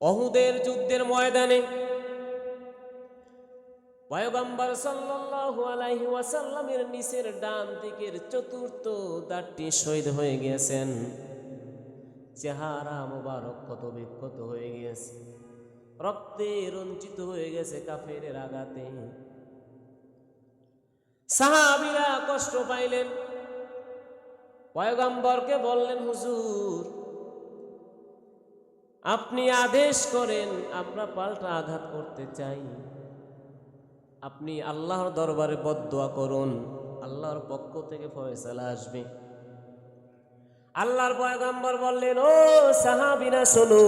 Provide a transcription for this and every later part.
অহুদের যুদ্ধের ময়দানে। পয়গম্বর সাল্লাল্লাহু আলাইহি ওয়াসাল্লামের নিচের ডান দিকের চতুর্থ দাঁতটি শহীদ হয়ে গিয়েছেন। চেহারা মোবারক ক্ষত বিক্ষত হয়ে গিয়েছে। রক্তে রঞ্জিত হয়ে গেছে কাফেরের আঘাতে। সাহাবীরা কষ্ট পাইলেন। পয়গম্বরকে বললেন, হুজুর আপনি আদেশ করেন, আমরা পাল্টা আঘাত করতে চাই। আপনি আল্লাহর দরবারে বদদোয়া করুন, আল্লাহর পক্ষ থেকে ফয়সালা আসবে। আল্লাহর পয়গম্বর বললেন, ও সাহাবিরা, শোনো।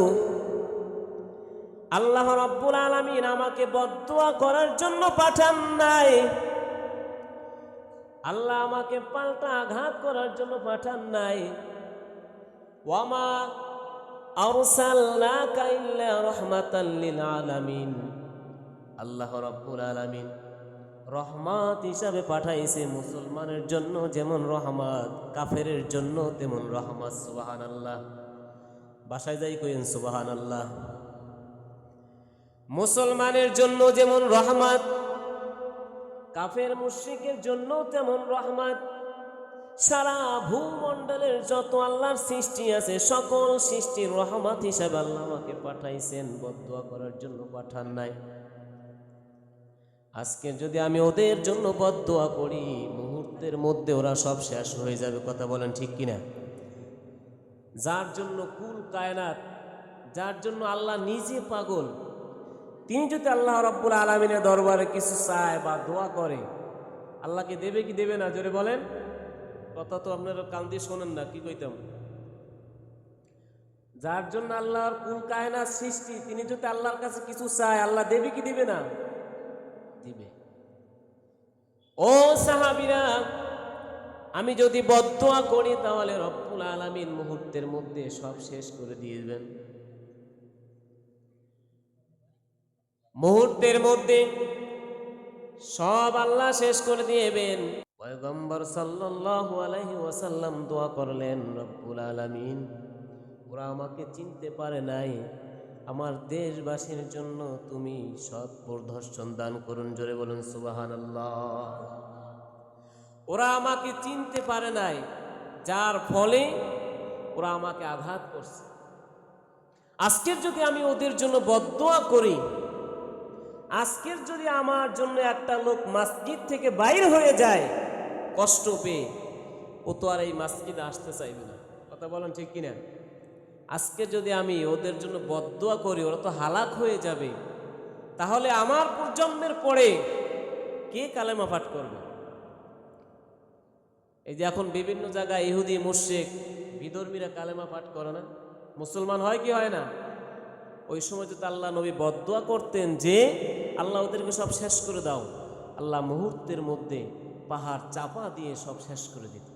আল্লাহ রব্বুল আলামিন আমাকে বদদোয়া করার জন্য পাঠান নাই। আল্লাহ আমাকে পাল্টা আঘাত করার জন্য পাঠান নাই। ওয়ামা আরসালনাকা ইল্লা রাহমাতাল লিল আলামিন। আল্লাহ রাব্বুল আলামিন রহমত হিসাবে পাঠাইছে মুসলমানের জন্য যেমন রহমত, কাফেরের জন্য তেমন রহমত, সুবহানাল্লাহ। বাসায় যাই কইন সুবহানাল্লাহ। মুসলমানের জন্য যেমন রহমত, কাফের মুশ্রিকের জন্য তেমন রহমত সারা ভূমণ্ডলের যত আল্লাহর সৃষ্টি আছে, সকল সৃষ্টির রহমত হিসাবে আল্লাহ আমাকে পাঠাইছেন, বদুয়া করার জন্য পাঠান নাই। আজকে যদি আমি ওদের জন্য বদুয়া করি, মুহূর্তের মধ্যে ওরা সব শেষ হয়ে যাবে, কথা বলেন ঠিক কিনা? যার জন্য কুল কায়নাত, যার জন্য আল্লাহ নিজে পাগল, তিনি যদি আল্লাহ রব্বুল আলমিনের দরবারে কিছু চায় বা দোয়া করে, আল্লাহকে দেবে কি দেবে না, জোরে বলেন। কথা তো আপনারা কান দিয়ে শোনেন না, কি কইতাম? যার জন্য আল্লাহর কুল কায়নার সৃষ্টি, তিনি যদি আল্লাহর কাছে কিছু চায়, আল্লাহ দেবে কি দিবে না? দিবে। ও সাহাবিরা, আমি যদি বদোয়া করি, তাহলে রব্বুল আলামিন মুহূর্তের মধ্যে সব শেষ করে দিয়েবেন মুহূর্তের মধ্যে সব আল্লাহ শেষ করে দিয়েবেন পয়গম্বর সাল্লাল্লাহু আলাইহি ওয়াসাল্লাম দোয়া করলেন, রব্বুল আলামিন, ওরা আমাকে চিনতে পারে নাই। আমার দেশবাসীর জন্য তুমি সৎ প্রদর্শন দান করুন। জোরে বলুন, সুবহানাল্লাহ। ওরা আমাকে চিনতে পারে নাই, যার ফলে ওরা আমাকে আঘাত করছে। আজকের যদি আমি ওদের জন্য বদদোয়া করি, আজকের যদি আমার জন্য একটা লোক মসজিদ থেকে বাইর হয়ে যায় কষ্ট পেয়ে ও তো আর এই মসজিদে আসতে চাইবে না। কথা বলেন ঠিক কিনা? আজকে যদি আমি ওদের জন্য বদদোয়া করি, ওরা তো হালাক হয়ে যাবে। তাহলে আমার প্রজন্মের পরে কে কালেমা পাঠ করবে? এই যে এখন বিভিন্ন জায়গায় ইহুদি মুর্শেক বিধর্মীরা কালেমা পাঠ করে না। মুসলমান হয় কি হয় না? ওই সময় যদি আল্লাহ নবী বদোয়া করতেন যে, আল্লাহ ওদেরকে সব শেষ করে দাও। আল্লাহ মুহূর্তের মধ্যে পাহাড় চাপা দিয়ে সব শেষ করে দিত।